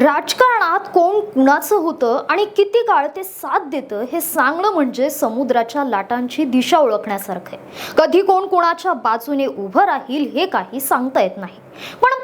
राजकारणात कोण कुणाचं होतं आणि किती काळ ते साथ देतं हे सांगणं म्हणजे समुद्राच्या लाटांची दिशा ओळखण्यासारखं आहे. कधी कोण कोणाच्या बाजूने उभं राहील हे काही सांगता येत नाही. पण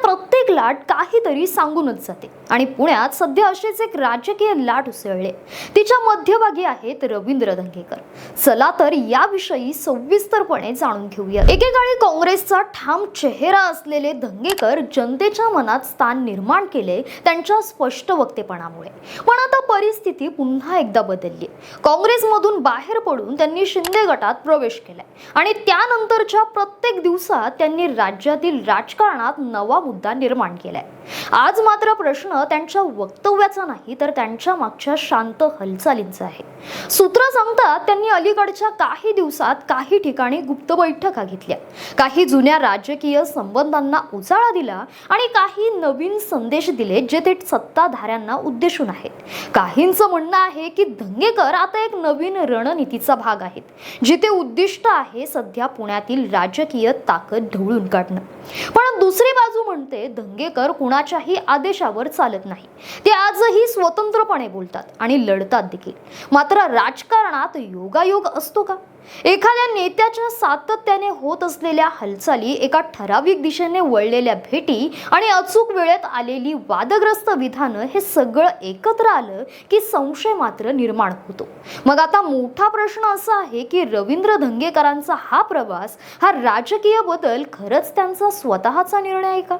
प्रत्येक लाट काहीतरी सांगूनच जाते. आणि पुण्यात सध्या असेच एक राजकीय लाट उसळले. तिच्या मध्यभागी आहेत रवींद्र धंगेकर चला तर याविषयी सविस्तरपणे जाणून घेऊया. एकेकाळी काँग्रेसचा ठाम चेहरा असलेले धंगेकर जनतेच्या मनात स्थान निर्माण केले त्यांच्या स्पष्ट वक्तेपणामुळे. पण परिस्थिती पुन्हा एकदा बदलली. काँग्रेसमधून बाहेर पडून त्यांनी शिंदे गटात प्रवेश केलाय. आणि त्यानंतरच्या प्रत्येक दिवसात त्यांनी राज्यातील राजकारणात नवा मुद्दा निर्माण केलाय. आज मात्र प्रश्न त्यांच्या वक्तव्याचा नाही तर त्यांच्या मागच्या शांत हालचालींचा आहे. सूत्र सांगतात त्यांनी अलीकडच्या काही दिवसात काही ठिकाणी गुप्त बैठका घेतल्या. काही जुन्या राजकीय संबंधांना उजाळा दिला आणि काही नवीन संदेश दिले जे ते सत्ताधाऱ्यांना उद्देशून आहेत. काहींचं म्हणणं आहे की धंगेकर आता एक नवीन रणनीतीचा भाग आहेत जिथे उद्दिष्ट आहे सध्या पुण्यातील राजकीय ताकद ढवळून काढणं. पण दुसरी बाजू म्हणते धंगेकर कुणाच्याही आदेशावर चालत नाही. ते आजही स्वतंत्रपणे बोलतात आणि लढतात देखील. मात्र राजकारणात योगायोग असतो का? एखाद्या नेत्याच्या सातत्याने होत असलेल्या हालचाली एका ठराविक दिशेने वळलेल्या भेटी आणि अचूक वेळेत आलेली वादग्रस्त विधानं हे सगळं एकत्र आलं की संशय मात्र निर्माण होतो. मग आता मोठा प्रश्न असा आहे की रवींद्र धंगेकरांचा हा प्रवास हा राजकीय बदल खरंच त्यांचा स्वतःचा निर्णय आहे का?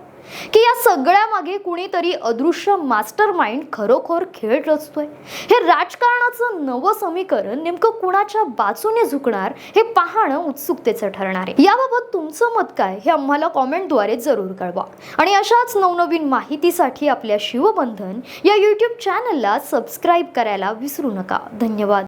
की या सगळ्या मागे कुणीतरी अदृश्य मास्टर माइंड खरोखर खेळ रचतोय? हे राजकारणाचं नवं समीकरण नेमकं कुणाच्या बाजूने झुकणार हे पाहणं उत्सुकतेचं ठरणार आहे. याबाबत तुमचं मत काय हे आम्हाला कॉमेंटद्वारे जरूर कळवा. आणि अशाच नवनवीन माहितीसाठी आपल्या शिवबंधन या यूट्यूब चॅनलला सबस्क्राईब करायला विसरू नका. धन्यवाद.